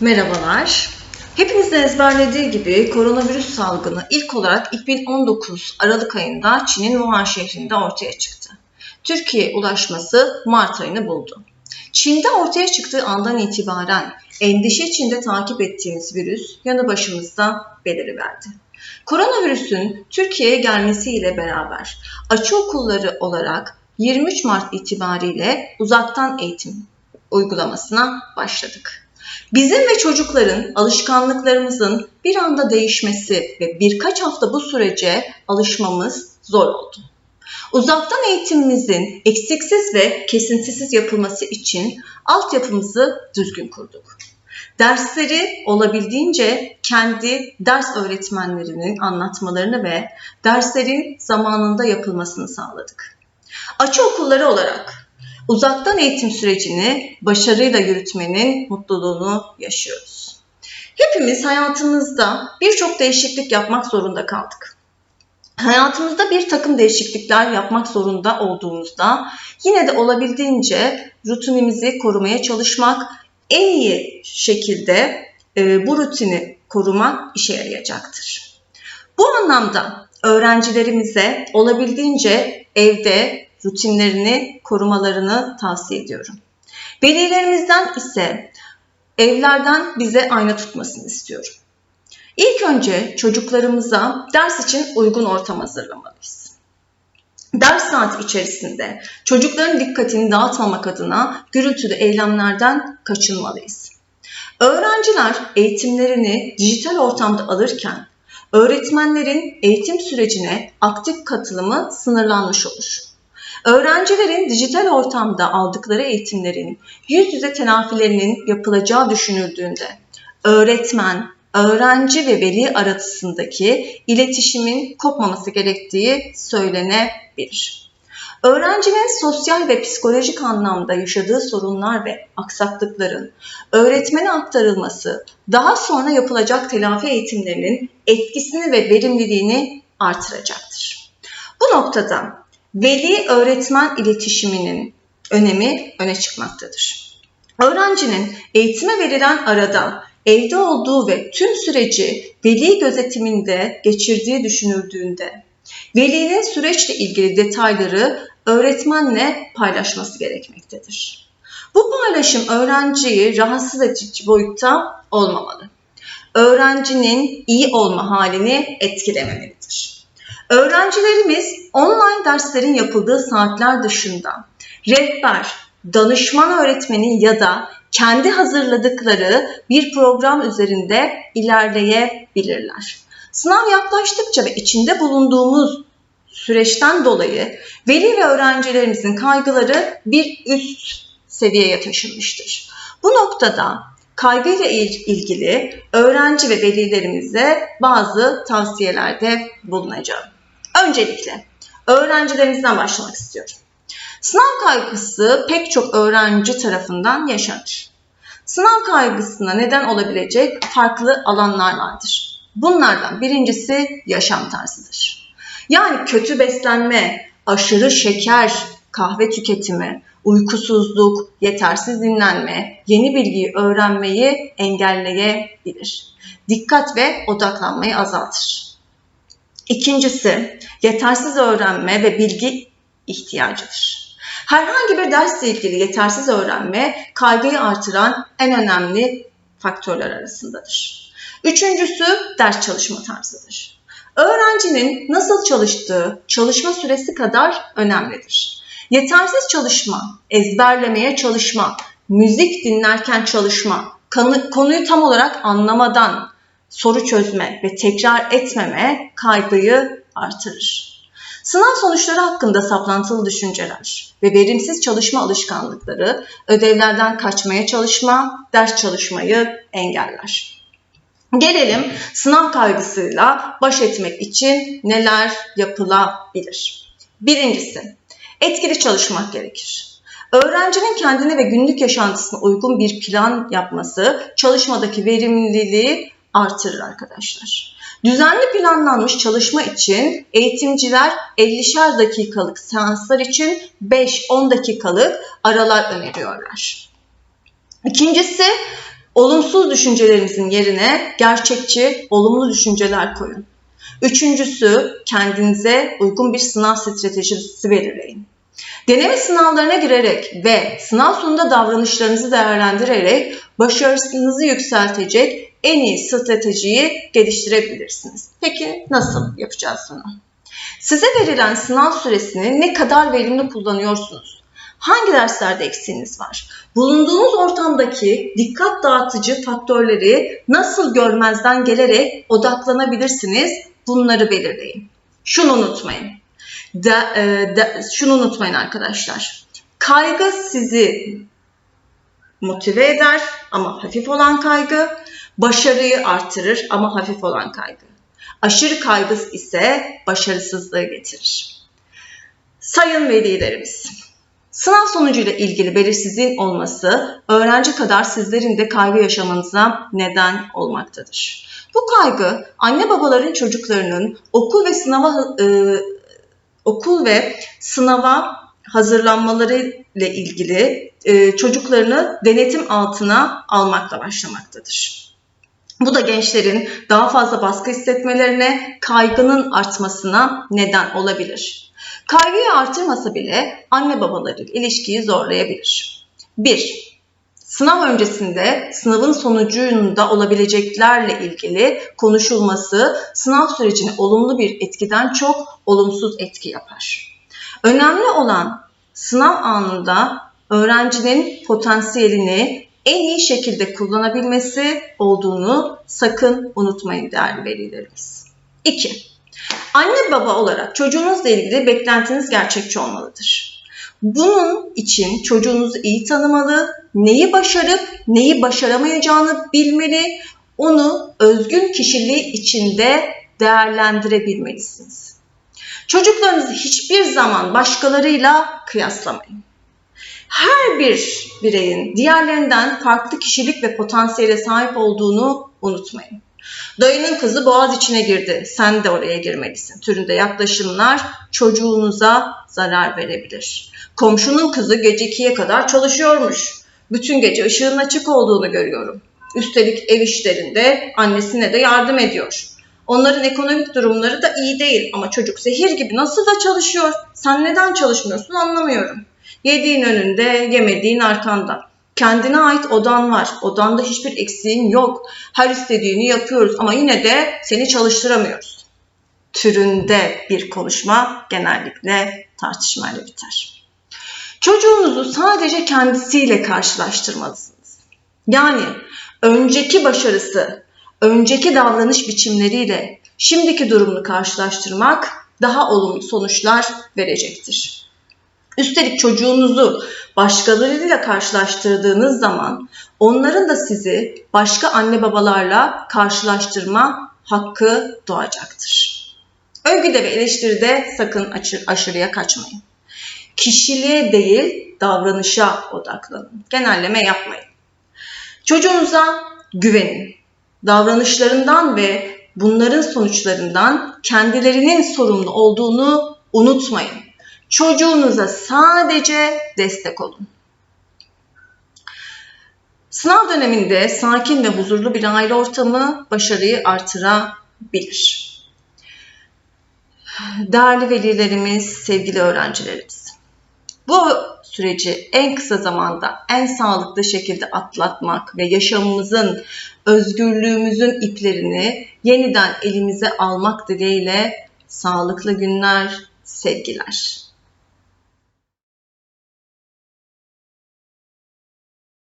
Merhabalar. Hepimizin ezberlediği gibi koronavirüs salgını ilk olarak 2019 Aralık ayında Çin'in Wuhan şehrinde ortaya çıktı. Türkiye'ye ulaşması Mart ayını buldu. Çin'de ortaya çıktığı andan itibaren endişe içinde takip ettiğimiz virüs yanı başımızda beliriverdi. Koronavirüsün Türkiye'ye gelmesiyle beraber açı okulları olarak 23 Mart itibariyle uzaktan eğitim uygulamasına başladık. Bizim ve çocukların alışkanlıklarımızın bir anda değişmesi ve birkaç hafta bu sürece alışmamız zor oldu. Uzaktan eğitimimizin eksiksiz ve kesintisiz yapılması için altyapımızı düzgün kurduk. Dersleri olabildiğince kendi ders öğretmenlerinin anlatmalarını ve derslerin zamanında yapılmasını sağladık. Açı okulları olarak uzaktan eğitim sürecini başarıyla yürütmenin mutluluğunu yaşıyoruz. Hepimiz hayatımızda birçok değişiklik yapmak zorunda kaldık. Hayatımızda bir takım değişiklikler yapmak zorunda olduğumuzda yine de olabildiğince rutinimizi korumaya çalışmak, en iyi şekilde e, bu rutini korumak işe yarayacaktır. Bu anlamda öğrencilerimize olabildiğince evde rutinlerini korumalarını tavsiye ediyorum. Velilerimizden ise evlerden bize ayna tutmasını istiyorum. İlk önce çocuklarımıza ders için uygun ortam hazırlamalıyız. Ders saati içerisinde çocukların dikkatini dağıtmamak adına gürültülü eylemlerden kaçınmalıyız. Öğrenciler eğitimlerini dijital ortamda alırken öğretmenlerin eğitim sürecine aktif katılımı sınırlanmış olur. Öğrencilerin dijital ortamda aldıkları eğitimlerin yüz yüze telafilerinin yapılacağı düşünüldüğünde öğretmen, öğrenci ve veli arasındaki iletişimin kopmaması gerektiği söylenebilir. Öğrencinin sosyal ve psikolojik anlamda yaşadığı sorunlar ve aksaklıkların öğretmene aktarılması daha sonra yapılacak telafi eğitimlerinin etkisini ve verimliliğini artıracaktır. Bu noktada veli öğretmen iletişiminin önemi öne çıkmaktadır. Öğrencinin eğitime verilen arada evde olduğu ve tüm süreci veli gözetiminde geçirdiği düşünüldüğünde velinin süreçle ilgili detayları öğretmenle paylaşması gerekmektedir. Bu paylaşım öğrenciyi rahatsız edici boyutta olmamalı. Öğrencinin iyi olma halini etkilememelidir. Öğrencilerimiz online derslerin yapıldığı saatler dışında rehber, danışman öğretmenin ya da kendi hazırladıkları bir program üzerinde ilerleyebilirler. Sınav yaklaştıkça ve içinde bulunduğumuz süreçten dolayı veli ve öğrencilerimizin kaygıları bir üst seviyeye taşınmıştır. Bu noktada kaygıyla ilgili öğrenci ve velilerimize bazı tavsiyelerde bulunacağım. Öncelikle öğrencilerimizden başlamak istiyorum. Sınav kaygısı pek çok öğrenci tarafından yaşanır. Sınav kaygısına neden olabilecek farklı alanlar vardır. Bunlardan birincisi yaşam tarzıdır. Yani kötü beslenme, aşırı şeker, kahve tüketimi, uykusuzluk, yetersiz dinlenme, yeni bilgiyi öğrenmeyi engelleyebilir. Dikkat ve odaklanmayı azaltır. İkincisi, yetersiz öğrenme ve bilgi ihtiyacıdır. Herhangi bir dersle ilgili yetersiz öğrenme kaygıyı artıran en önemli faktörler arasındadır. Üçüncüsü ders çalışma tarzıdır. Öğrencinin nasıl çalıştığı çalışma süresi kadar önemlidir. Yetersiz çalışma, ezberlemeye çalışma, müzik dinlerken çalışma, konuyu tam olarak anlamadan soru çözme ve tekrar etmeme kaygıyı artırır. Sınav sonuçları hakkında saplantılı düşünceler ve verimsiz çalışma alışkanlıkları ödevlerden kaçmaya çalışma, ders çalışmayı engeller. Gelelim sınav kaygısıyla baş etmek için neler yapılabilir? Birincisi, etkili çalışmak gerekir. Öğrencinin kendine ve günlük yaşantısına uygun bir plan yapması çalışmadaki verimliliği artırır arkadaşlar. Düzenli planlanmış çalışma için eğitimciler 50'şer dakikalık seanslar için 5-10 dakikalık aralar öneriyorlar. İkincisi Olumsuz düşüncelerinizin yerine gerçekçi, olumlu düşünceler koyun. Üçüncüsü, kendinize uygun bir sınav stratejisi belirleyin. Deneme sınavlarına girerek ve sınav sonunda davranışlarınızı değerlendirerek başarısınızı yükseltecek en iyi stratejiyi geliştirebilirsiniz. Peki nasıl yapacağız bunu? Size verilen sınav süresini ne kadar verimli kullanıyorsunuz? Hangi derslerde eksiğiniz var? Bulunduğunuz ortamdaki dikkat dağıtıcı faktörleri nasıl görmezden gelerek odaklanabilirsiniz? Bunları belirleyin. Şunu unutmayın. De, e, de, şunu unutmayın arkadaşlar. Kaygı sizi motive eder ama hafif olan kaygı, başarıyı artırır ama hafif olan kaygı. Aşırı kaygı ise başarısızlığı getirir. Sayın velilerimiz, sınav sonucuyla ilgili belirsizliğin olması öğrenci kadar sizlerin de kaygı yaşamanıza neden olmaktadır. Bu kaygı anne babaların çocuklarının okul ve sınava e, okul ve sınava hazırlanmaları ile ilgili e, çocuklarını denetim altına almakla başlamaktadır. Bu da gençlerin daha fazla baskı hissetmelerine, kaygının artmasına neden olabilir. Kaygıyı artırmasa bile anne babaları ilişkiyi zorlayabilir. 1. Sınav öncesinde sınavın sonucunda olabileceklerle ilgili konuşulması sınav sürecini olumlu bir etkiden çok olumsuz etki yapar. Önemli olan sınav anında öğrencinin potansiyelini en iyi şekilde kullanabilmesi olduğunu sakın unutmayın değerli velilerimiz. 2. Anne baba olarak çocuğunuzla ilgili beklentiniz gerçekçi olmalıdır. Bunun için çocuğunuzu iyi tanımalı, neyi başarıp neyi başaramayacağını bilmeli, onu özgün kişiliği içinde değerlendirebilmelisiniz. Çocuklarınızı hiçbir zaman başkalarıyla kıyaslamayın. Her bir bireyin diğerlerinden farklı kişilik ve potansiyele sahip olduğunu unutmayın. Dayının kızı boğaz içine girdi, sen de oraya girmelisin. Türünde yaklaşımlar çocuğunuza zarar verebilir. Komşunun kızı gece 2'ye kadar çalışıyormuş. Bütün gece ışığın açık olduğunu görüyorum. Üstelik ev işlerinde annesine de yardım ediyor. Onların ekonomik durumları da iyi değil ama çocuk zehir gibi nasıl da çalışıyor. Sen neden çalışmıyorsun anlamıyorum. Yediğin önünde, yemediğin arkanda. Kendine ait odan var. Odanda hiçbir eksiğin yok. Her istediğini yapıyoruz ama yine de seni çalıştıramıyoruz. Türünde bir konuşma genellikle tartışmayla biter. Çocuğunuzu sadece kendisiyle karşılaştırmalısınız. Yani önceki başarısı, önceki davranış biçimleriyle şimdiki durumunu karşılaştırmak daha olumlu sonuçlar verecektir. Üstelik çocuğunuzu başkalarıyla karşılaştırdığınız zaman onların da sizi başka anne babalarla karşılaştırma hakkı doğacaktır. Övgüde ve eleştiride sakın aşırıya kaçmayın. Kişiliğe değil davranışa odaklanın. Genelleme yapmayın. Çocuğunuza güvenin. Davranışlarından ve bunların sonuçlarından kendilerinin sorumlu olduğunu unutmayın. Çocuğunuza sadece destek olun. Sınav döneminde sakin ve huzurlu bir aile ortamı başarıyı artırabilir. Değerli velilerimiz, sevgili öğrencilerimiz. Bu süreci en kısa zamanda en sağlıklı şekilde atlatmak ve yaşamımızın, özgürlüğümüzün iplerini yeniden elimize almak dileğiyle sağlıklı günler, sevgiler.